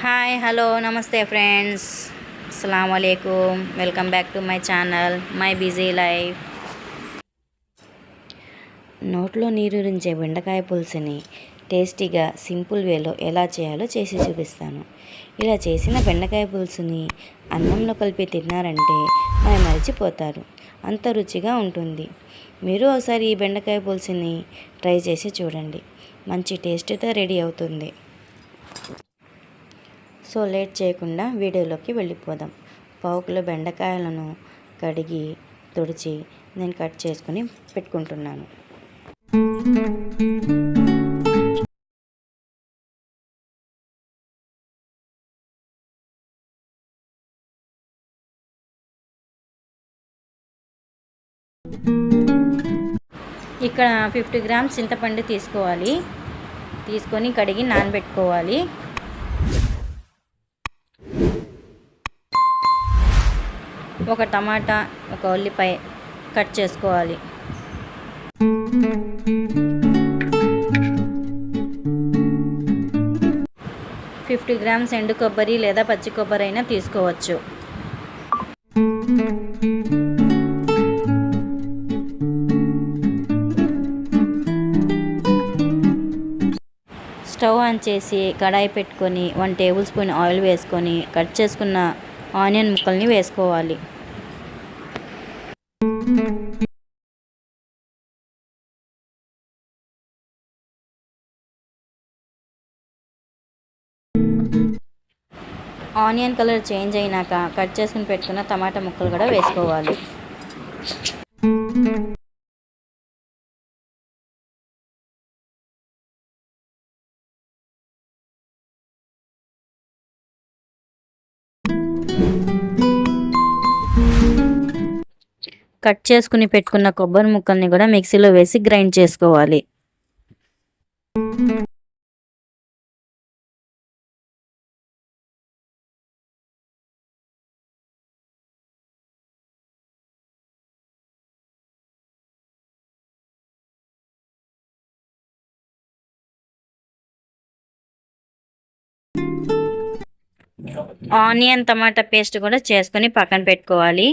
Hi hello నమస్తే friends. అస్సలం అయికుం welcome back to my channel my busy life. నోట్లో నీరూరించే బెండకాయ పులుసుని టేస్టీగా సింపుల్ వేలో ఎలా చేయాలో చేసి చూపిస్తాను. ఇలా చేసిన బెండకాయ పులుసుని అన్నంలో కలిపి తిన్నారంటే మరి మరిచిపోతారు. అంత రుచిగా ఉంటుంది. మీరు ఒకసారి ఈ బెండకాయ పులుసుని ట్రై చేసి చూడండి. మంచి టేస్ట్తో రెడీ అవుతుంది. సో లేట్ చేయకుండా వీడియోలోకి వెళ్ళిపోదాం. పావు కిలో బెండకాయలను కడిగి తుడిచి నేను కట్ చేసుకుని పెట్టుకుంటున్నాను. ఇక్కడ ఫిఫ్టీ గ్రామ్స్ చింతపండు తీసుకోవాలి. తీసుకొని కడిగి నానబెట్టుకోవాలి. ఒక టమాటా ఒక ఉల్లిపాయ కట్ చేసుకోవాలి. ఫిఫ్టీ గ్రామ్స్ ఎండు కొబ్బరి లేదా పచ్చి కొబ్బరి అయినా తీసుకోవచ్చు. స్టవ్ ఆన్ చేసి కడాయి పెట్టుకొని వన్ టేబుల్ స్పూన్ ఆయిల్ వేసుకొని కట్ చేసుకున్న ఆనియన్ ముక్కల్ని వేసుకోవాలి. ఆనియన్ కలర్ చేంజ్ అయినాక కట్ చేసుకుని పెట్టుకున్న టమాటా ముక్కలు కూడా వేసుకోవాలి. కట్ చేసుకుని పెట్టుకున్న కొబ్బరి ముక్కల్ని కూడా మిక్సీలో వేసి గ్రైండ్ చేసుకోవాలి. ఆనియన్ టమాటా పేస్ట్ కూడా చేసుకొని పక్కన పెట్టుకోవాలి.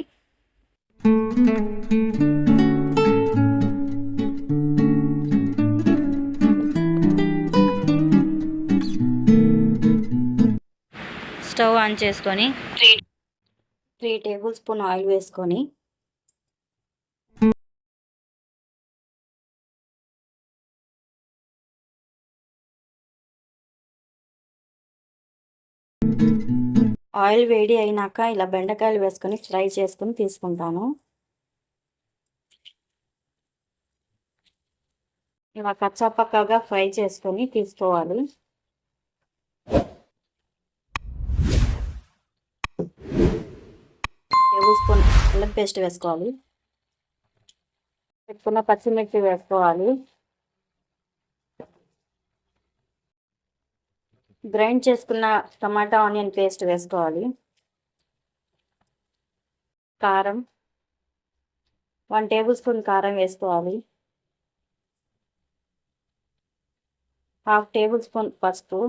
స్టవ్ ఆన్ చేసుకొని three three table spoon oil వేసుకొని ఆయిల్ వేడి అయినాక ఇలా బెండకాయలు వేసుకొని ఫ్రై చేసుకొని తీసుకుంటాను. ఇలా కచ్చాపక్కగా ఫ్రై చేసుకొని తీసుకోవాలి. టేబుల్ స్పూన్ అల్లం పేస్ట్ వేసుకోవాలి. పెట్టుకున్న పచ్చిమిర్చి వేసుకోవాలి. గ్రైండ్ చేసుకున్న టమాటా ఆనియన్ పేస్ట్ వేసుకోవాలి. కారం వన్ టేబుల్ స్పూన్ కారం వేసుకోవాలి. హాఫ్ టేబుల్ స్పూన్ పసుపు.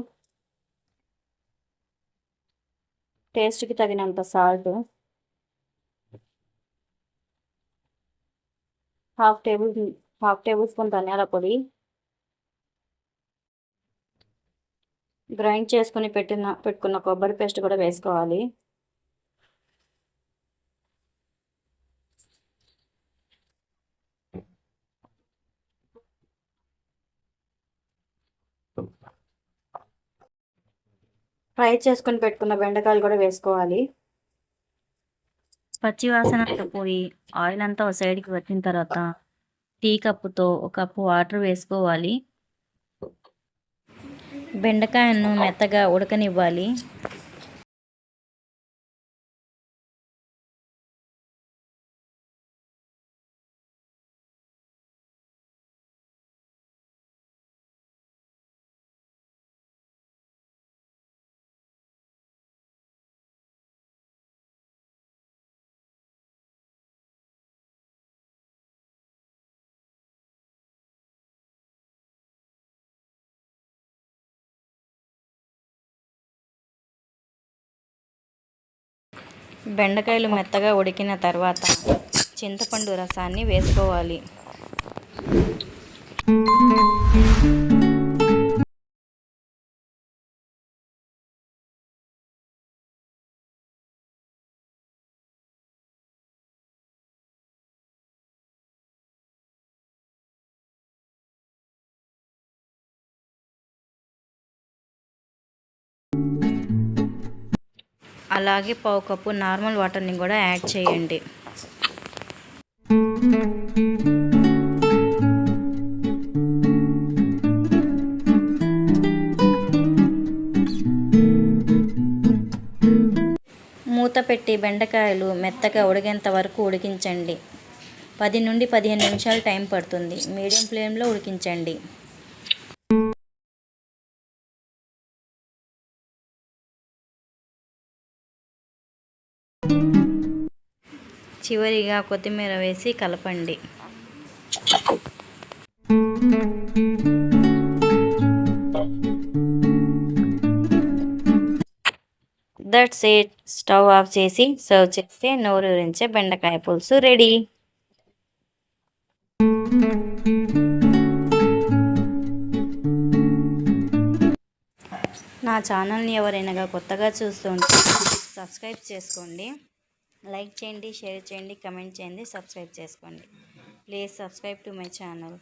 టేస్ట్కి తగినంత salt. Half table half tablespoon ధనియాల పొడి. గ్రైండ్ చేసుకుని పెట్టిన పెట్టుకున్న కొబ్బరి పేస్ట్ కూడా వేసుకోవాలి. ఫ్రై చేసుకుని పెట్టుకున్న బెండకాయలు కూడా వేసుకోవాలి. పచ్చి వాసన పోయి ఆయిల్ అంతా ఒక సైడ్కి వచ్చిన తర్వాత టీ కప్పుతో ఒక కప్పు వాటర్ వేసుకోవాలి. బెండకాయను మెత్తగా ఉడకనివ్వాలి. బెండకాయలు మెత్తగా ఉడికిన తర్వాత చింతపండు రసాన్ని వేసుకోవాలి. అలాగే పావు కప్పు నార్మల్ వాటర్ని కూడా యాడ్ చేయండి. మూత పెట్టి బెండకాయలు మెత్తగా ఉడికేంత వరకు ఉడికించండి. పది నుండి పదిహేను నిమిషాలు టైం పడుతుంది. మీడియం ఫ్లేమ్లో ఉడికించండి. చివరిగా కొత్తిమీర వేసి కలపండి. దట్స్ ఇట్ స్టవ్ ఆఫ్ చేసి సర్వ్ చేస్తే నోరూరించే బెండకాయ పులుసు రెడీ నా ఛానల్ని ఎవరైనా కొత్తగా చూస్తుంటే సబ్స్క్రైబ్ చేసుకోండి. లైక్ చేయండి షేర్ చేయండి కమెంట్ చేయండి సబ్స్క్రైబ్ చేసుకోండి. Please subscribe to my channel.